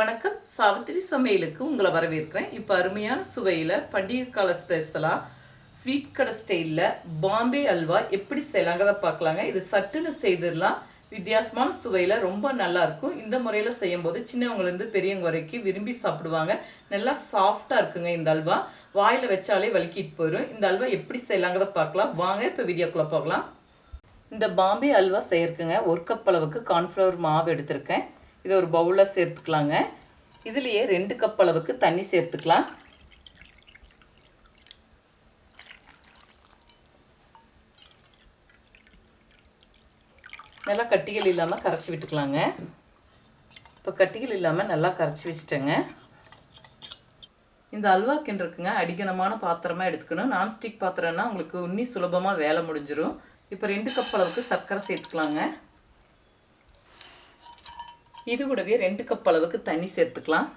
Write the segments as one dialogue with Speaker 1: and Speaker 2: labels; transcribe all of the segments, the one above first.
Speaker 1: வணக்கம். சாவித்திரி சமையலுக்கு உங்களை வரவேற்கிறேன். இப்போ அருமையான சுவையில் பண்டிகை கால ஸ்பெஷலாக ஸ்வீட் கடை ஸ்டைலில் பாம்பே அல்வா எப்படி செய்யலாங்கிறத பார்க்கலாங்க. இது சட்டுன்னு செய்திடலாம். வித்தியாசமான சுவையில் ரொம்ப நல்லாயிருக்கும் இந்த முறையில் செய்யும்போது சின்னவங்கலேருந்து பெரியவங்க வரைக்கும் விரும்பி சாப்பிடுவாங்க. நல்லா சாஃப்டாக இருக்குங்க இந்த அல்வா. வாயில் வச்சாலே வலிக்கிட்டு போயிடும். இந்த அல்வா எப்படி செய்யலாங்கிறத பார்க்கலாம். வாங்க இப்போ வீடியோக்குள்ளே போகலாம். இந்த பாம்பே அல்வா செய்யறதுக்குங்க ஒரு கப் அளவுக்கு கார்ன்ஃப்ளவர் மாவு எடுத்திருக்கேன். இதை ஒரு பவுலில் சேர்த்துக்கலாங்க. இதுலேயே ரெண்டு கப் அளவுக்கு தண்ணி சேர்த்துக்கலாம். நல்லா கட்டிகள் இல்லாமல் கரைச்சி விட்டுக்கலாங்க. இப்போ கட்டிகள் இல்லாமல் நல்லா கரைச்சி வச்சுட்டேங்க. இந்த அல்வா கிண்டிருக்குங்க அடிக்கணமான பாத்திரமாக எடுத்துக்கணும். நான்ஸ்டிக் பாத்திரம்னா உங்களுக்கு உன்னி சுலபமாக வேலை முடிஞ்சிடும் இப்போ ரெண்டு கப் அளவுக்கு சர்க்கரை சேர்த்துக்கலாங்க. இது கூடவே ரெண்டு கப் அளவுக்கு தண்ணி சேர்த்துக்கலாம்.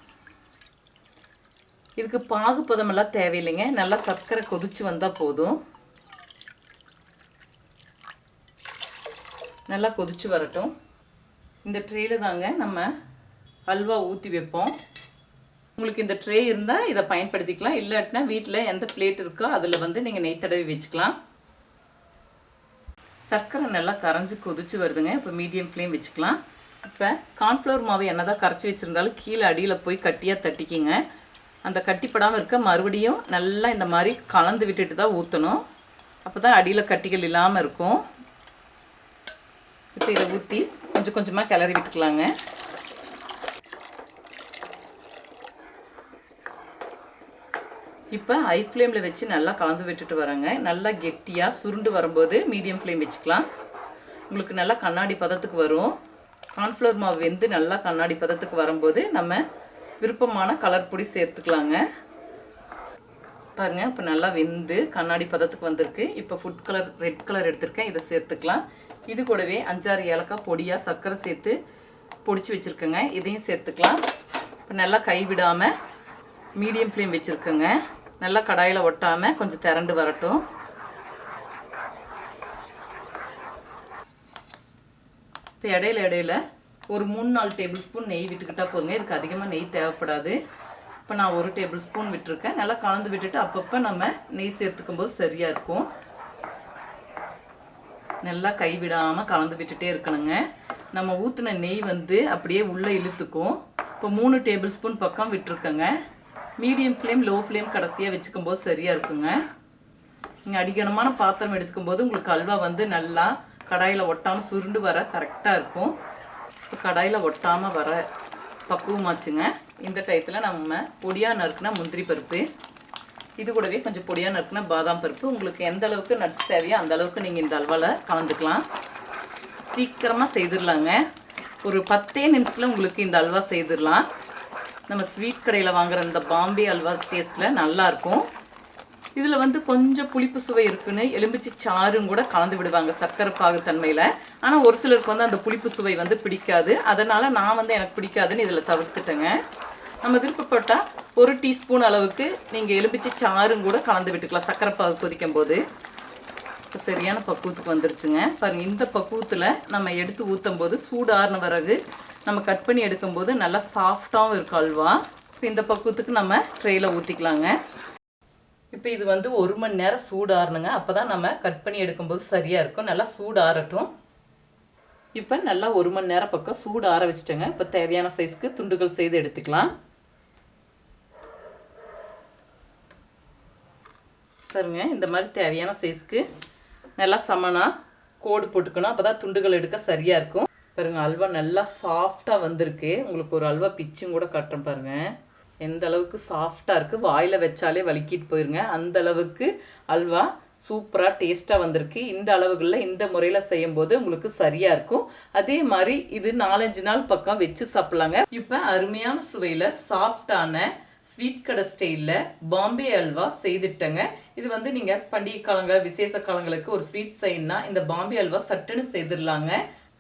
Speaker 1: இதுக்கு பாகு பதமெல்லாம் தேவையில்லைங்க. நல்லா சர்க்கரை கொதிச்சு வந்தால் போதும். நல்லா கொதிச்சு வரட்டும். இந்த ட்ரேயில் தாங்க நம்ம அல்வா ஊற்றி வைப்போம். உங்களுக்கு இந்த ட்ரே இருந்தால் இதை பயன்படுத்திக்கலாம். இல்லாட்டினா வீட்டில் எந்த பிளேட் இருக்கோ அதில் வந்து நீங்கள் நெய் தடவி வச்சுக்கலாம். சர்க்கரை நல்லா கரைஞ்சி கொதிச்சு வருதுங்க. இப்போ மீடியம் ஃப்ளேம் வச்சுக்கலாம். இப்போ கார்ன்ஃப்ளவர் மாவு என்ன தான் கரைச்சி வச்சுருந்தாலும் கீழே அடியில் போய் கட்டியாக தட்டிக்கிங்க. அந்த கட்டிப்படாமல் இருக்க மறுபடியும் நல்லா இந்த மாதிரி கலந்து விட்டுட்டு தான் ஊற்றணும் அப்போ தான் அடியில் கட்டிகள் இல்லாமல் இருக்கும். இப்போ இதை ஊற்றி கொஞ்சம் கொஞ்சமாக கிளறி விட்டுக்கலாங்க. இப்போ ஹை ஃப்ளேமில் வச்சு நல்லா கலந்து விட்டுட்டு வரேங்க. நல்லா கெட்டியாக சுருண்டு வரும்போது மீடியம் ஃப்ளேம் வச்சுக்கலாம். உங்களுக்கு நல்லா கண்ணாடி பதத்துக்கு வரும். கார்ன்ஃப்ளவர் மாவு வெந்து நல்லா கண்ணாடி பதத்துக்கு வரும்போது நம்ம விருப்பமான கலர் பொடி சேர்த்துக்கலாங்க. பாருங்கள் இப்போ நல்லா வெந்து கண்ணாடி பதத்துக்கு வந்திருக்கு. இப்போ ஃபுட் கலர் ரெட் கலர் எடுத்திருக்கேன். இதை சேர்த்துக்கலாம். இது கூடவே அஞ்சாறு ஏலக்காய் பொடியாக சர்க்கரை சேர்த்து பொடிச்சு வச்சுருக்கேங்க. இதையும் சேர்த்துக்கலாம். இப்போ நல்லா கைவிடாமல் மீடியம் ஃப்ளேம் வச்சுருக்கேங்க. நல்லா கடாயில் ஒட்டாமல் கொஞ்சம் திரண்டு வரட்டும். இப்போ இடையில இடையில ஒரு மூணு நாலு டேபிள் ஸ்பூன் நெய் விட்டுக்கிட்டால் போதுங்க. இதுக்கு அதிகமாக நெய் தேவைப்படாது. இப்போ நான் ஒரு டேபிள் ஸ்பூன் விட்டுருக்கேன். நல்லா கலந்து விட்டுட்டு அப்பப்போ நம்ம நெய் சேர்த்துக்கும் போது சரியாக இருக்கும். நல்லா கைவிடாமல் கலந்து விட்டுட்டே இருக்கணுங்க. நம்ம ஊற்றின நெய் வந்து அப்படியே உள்ளே இழுத்துக்கும். இப்போ மூணு டேபிள் ஸ்பூன் பக்கம் விட்டுருக்கேங்க. மீடியம் ஃப்ளேம் லோ ஃப்ளேம் கடைசியாக வச்சுக்கும் போது சரியாக இருக்குங்க. நீங்கள் அடிக்கணமான பாத்திரம் எடுத்துக்கும் போது உங்களுக்கு அல்வா வந்து நல்லா கடாயில் ஒட்டாமல் சுருண்டு வர கரெக்டாக இருக்கும். இப்போ கடாயில் ஒட்டாமல் வர பக்குவமாச்சுங்க இந்த டயத்தில் நம்ம பொடியாக நறுக்குனா முந்திரி பருப்பு இது கூடவே கொஞ்சம் பொடியாக நறுக்குனா பாதாம் பருப்பு. உங்களுக்கு எந்த அளவுக்கு நட்ஸ் தேவையோ அந்த அளவுக்கு நீங்கள் இந்த அல்வாவில் கலந்துக்கலாம். சீக்கிரமாக செய்திடலாங்க. ஒரு பத்தே நிமிஷத்தில் உங்களுக்கு இந்த அல்வா செய்திடலாம். நம்ம ஸ்வீட் கடையில் வாங்குற இந்த பாம்பே அல்வா டேஸ்ட்டில் நல்லாயிருக்கும் இதில் வந்து கொஞ்சம் புளிப்பு சுவை இருக்குன்னு எலும்பிச்சி சாறும் கூட கலந்து விடுவாங்க சர்க்கரை பாகுத்தன்மையில் ஆனால் ஒரு சிலருக்கு வந்து அந்த புளிப்பு சுவை வந்து பிடிக்காது. அதனால் நான் வந்து எனக்கு பிடிக்காதுன்னு இதில் தவிர்த்துட்டேங்க. நம்ம விருப்பப்பட்டால் ஒரு டீஸ்பூன் அளவுக்கு நீங்கள் எலும்பிச்சி சாறும் கூட கலந்து விட்டுக்கலாம் சர்க்கரை பாகு கொதிக்கும் போது இப்போ சரியான பக்குவத்துக்கு வந்துருச்சுங்க. பாருங்கள் இந்த பக்குவத்தில் நம்ம எடுத்து ஊற்றும் போது சூடாறின பிறகு நம்ம கட் பண்ணி எடுக்கும்போது நல்லா சாஃப்டாகவும் இருக்கும் அல்வா. இப்போ இந்த பக்குவத்துக்கு நம்ம ட்ரேயில் ஊற்றிக்கலாங்க இப்போ இது வந்து ஒரு மணி நேரம் சூடாறணுங்க. அப்போ தான் நம்ம கட் பண்ணி எடுக்கும்போது சரியாக இருக்கும். நல்லா சூடாறட்டும். இப்போ நல்லா ஒரு மணி நேரம் பக்கம் சூடு ஆற வச்சுட்டேங்க. இப்போ தேவையான சைஸ்க்கு துண்டுகள் செய்து எடுத்துக்கலாம். பாருங்க இந்த மாதிரி தேவையான சைஸ்க்கு நல்லா சமனாக கோடு போட்டுக்கணும். அப்போ தான் துண்டுகள் எடுக்க சரியாக இருக்கும். பாருங்கள் அல்வா நல்லா சாஃப்டாக வந்திருக்கு. உங்களுக்கு ஒரு அல்வா பிச்சும் கூட காட்டுறேன் பாருங்கள் எந்த அளவுக்கு சாஃப்டாக இருக்குது வாயில் வச்சாலே வலிக்கிட்டு போயிருங்க. அந்த அளவுக்கு அல்வா சூப்பராக டேஸ்ட்டாக வந்திருக்கு. இந்த அளவுகளில் இந்த முறையில் செய்யும்போது உங்களுக்கு சரியாக இருக்கும். அதே மாதிரி இது நாலஞ்சு நாள் பக்கம் வச்சு சாப்பிட்லாங்க. இப்போ அருமையான சுவையில் சாஃப்டான ஸ்வீட் கடை ஸ்டைலில் பாம்பே அல்வா செய்துட்டேங்க. இது வந்து நீங்கள் பண்டிகை காலங்கள் விசேஷ காலங்களுக்கு ஒரு ஸ்வீட் செய்யணும்னா இந்த பாம்பே அல்வா சட்டுன்னு செய்திடலாங்க.